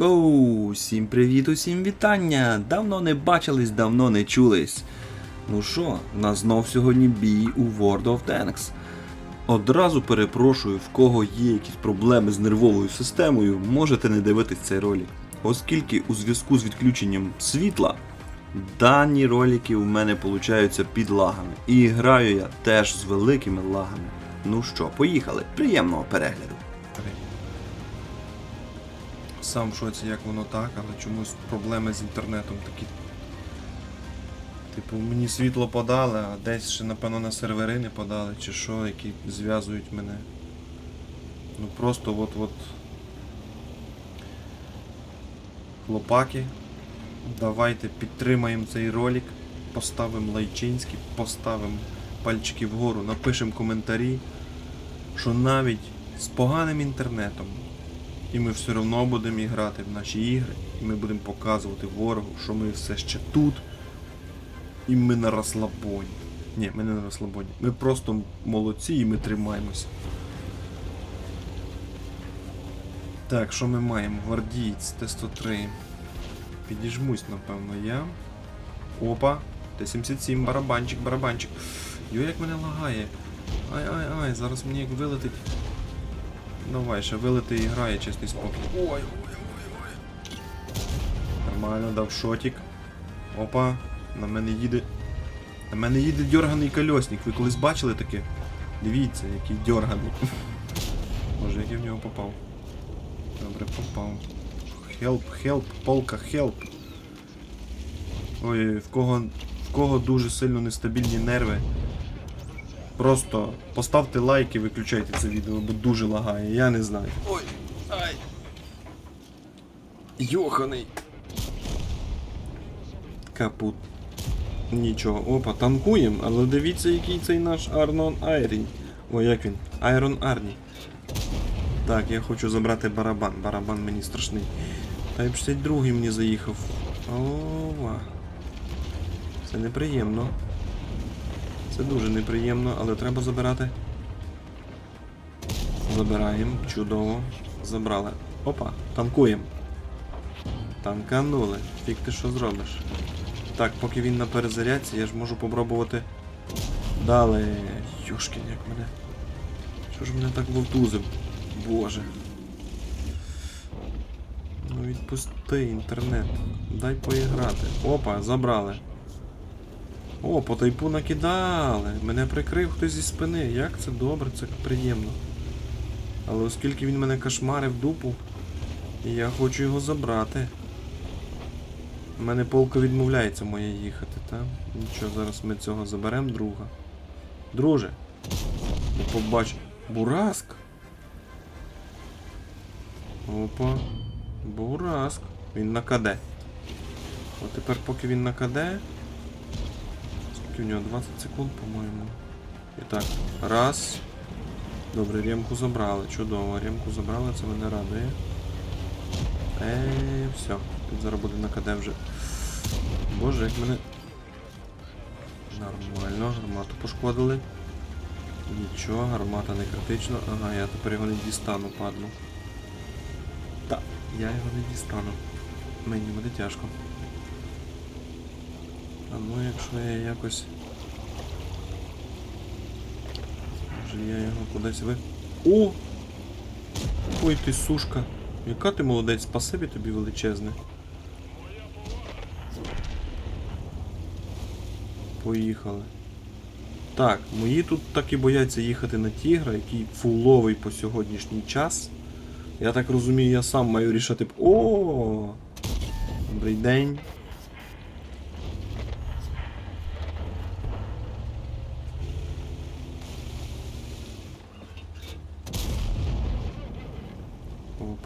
Оу, всім привіт, усім вітання! Давно не бачились, давно не чулись. Ну що, в нас знов сьогодні бій у World of Tanks. Одразу перепрошую, в кого є якісь проблеми з нервовою системою, можете не дивитись цей ролик. Оскільки у зв'язку з відключенням світла дані ролики у мене получаються під лагами. І граю я теж з великими лагами. Ну що, поїхали. Приємного перегляду. Сам в шоці, як воно так, але чомусь проблеми з інтернетом такі. Типу, мені світло подали, а десь ще, напевно, на сервери не подали, чи що, які зв'язують мене. Ну просто от-от. Хлопаки, давайте підтримаємо цей ролик, поставимо лайчинський, поставимо пальчики вгору, напишемо коментарі, що навіть з поганим інтернетом і ми все одно будемо грати в наші ігри, і ми будемо показувати ворогу, що ми все ще тут. І ми на розслабоні. Ні, ми не на розслабоні. Ми просто молодці і ми тримаємося. Так, що ми маємо? Гвардієць, Т-103. Підіжмусь, напевно, я. Опа. Т-77, барабанчик, барабанчик. Йо, як мене лагає. Ай-ай-ай, зараз мені як вилетить. Давай, ще вилети і грає чесний спокій. Ой, ой, ой, ой. Нормально, дав шотик. Опа, на мене їде. На мене їде дьорганий кольосник. Ви колись бачили таке? Дивіться, який дьорганий. Може, як я в нього попав. Добре, попав. Хелп, хелп, полка, хелп. Ой, в кого, в кого дуже сильно нестабільні нерви. Просто поставте лайк і виключайте це відео, бо дуже лагає, я не знаю. Ой, ай. Йоханий. Капут. Нічого. Опа, танкуємо, але дивіться, який цей наш Арнон Айрін. Ой, як він? Айрон Арні. Так, я хочу забрати барабан. Барабан мені страшний. Type 62 мені заїхав. Ова. Це неприємно. Це дуже неприємно, але треба забирати. Забираємо, чудово. Забрали. Опа, танкуємо. Танканули. Фік ти що зробиш? Так, поки він на перезарядці, я ж можу попробувати. Далі. Йошкін, як мене. Що ж мене так вовтузив? Боже. Ну відпусти інтернет. Дай поіграти. Опа, забрали. О, по тайпу накидали. Мене прикрив хтось зі спини. Як це добре, це приємно. Але оскільки він мене кошмарив дупу, я хочу його забрати. У мене полка відмовляється моя їхати, та? Нічого, зараз ми цього заберемо друга. Друже. Ну побач. Бураск. Опа. Бураск. Він на КД. От тепер поки він на КД. В нього 20 секунд, по-моєму. І так, раз. Добре, ремку забрали. Чудово, ремку забрали, це мене радує. Е, все. Він зараз на КД вже. Боже, як мене. Нормально, гармату пошкодили. Нічого, гармата не критична. Ага, я тепер його не дістану, падлу. Так, я його не дістану. Мені буде тяжко. А ну якщо я якось... Може я його кудись ви... О! Ой ти сушка! Яка ти молодець, спасибі тобі величезне. Поїхали. Так, мої тут так і бояться їхати на тігра, який фуловий по сьогоднішній час. Я так розумію, я сам маю рішати. О! Добрий день.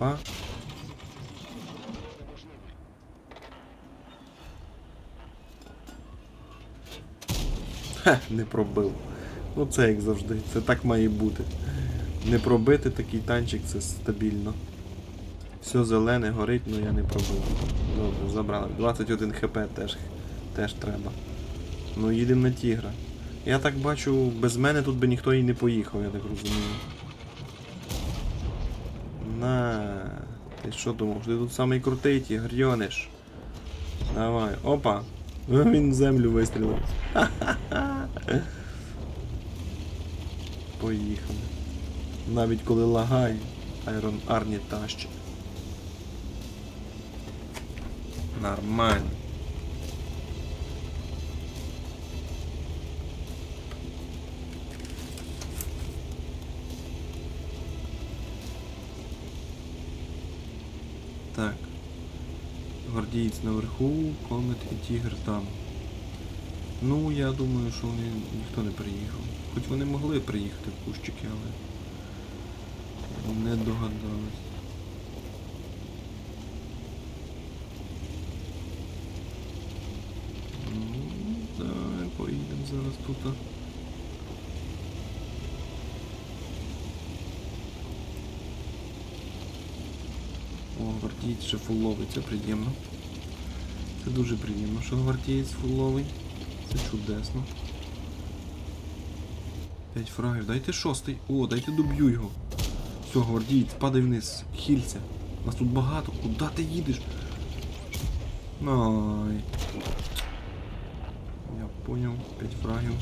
Опа. Ха, не пробив. Ну це як завжди, це так має бути. Не пробити такий танчик це стабільно. Все зелене горить, але я не пробив. Добре, забрали. 21 хп теж, теж треба. Ну їдемо на тігра. Я так бачу, без мене тут би ніхто і не поїхав, я так розумію. На. Ти що думав, ти тут самий крутий тігр, йониш? Давай, опа! Він землю вистрілив. Поїхали. Навіть коли лагає, Айрон Арні тащить. Нормально. Так. Гвардієць наверху, комет і тігр там. Ну, я думаю, що вони ніхто не приїхав. Хоч вони могли приїхати в кущики, але не догадались. Ну, давай поїдемо зараз тут. О, гвардієць ще фуловий, це приємно. Це дуже приємно, що гвардієць фуловий. Це чудесно. П'ять фрагів. Дайте шостий. О, дайте доб'ю його. Все, гвардієць, падай вниз. Хілься. Нас тут багато. Куди ти їдеш? Ай. Я понял. П'ять фрагів.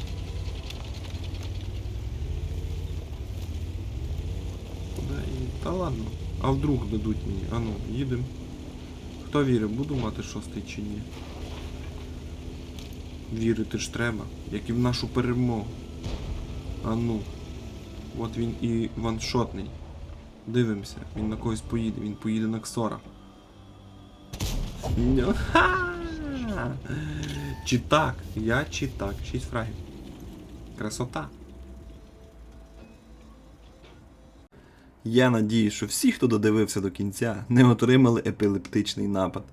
Куди її? Та ладно. А вдруг дадуть мені? А ну, їдем. Хто вірить, буду мати шостий чи ні? Вірити ж треба, як і в нашу перемогу. А ну. От він і ваншотний. Дивимося, він на когось поїде, він поїде на Ксора. Чи так? Я чи так? Шість фрагів. Красота. Я надію, що всі, хто додивився до кінця, не отримали епілептичний напад.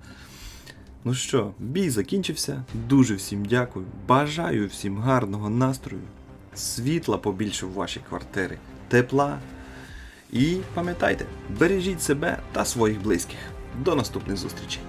Ну що, бій закінчився. Дуже всім дякую. Бажаю всім гарного настрою, світла побільше в ваші квартири, тепла. І пам'ятайте, бережіть себе та своїх близьких. До наступних зустрічей!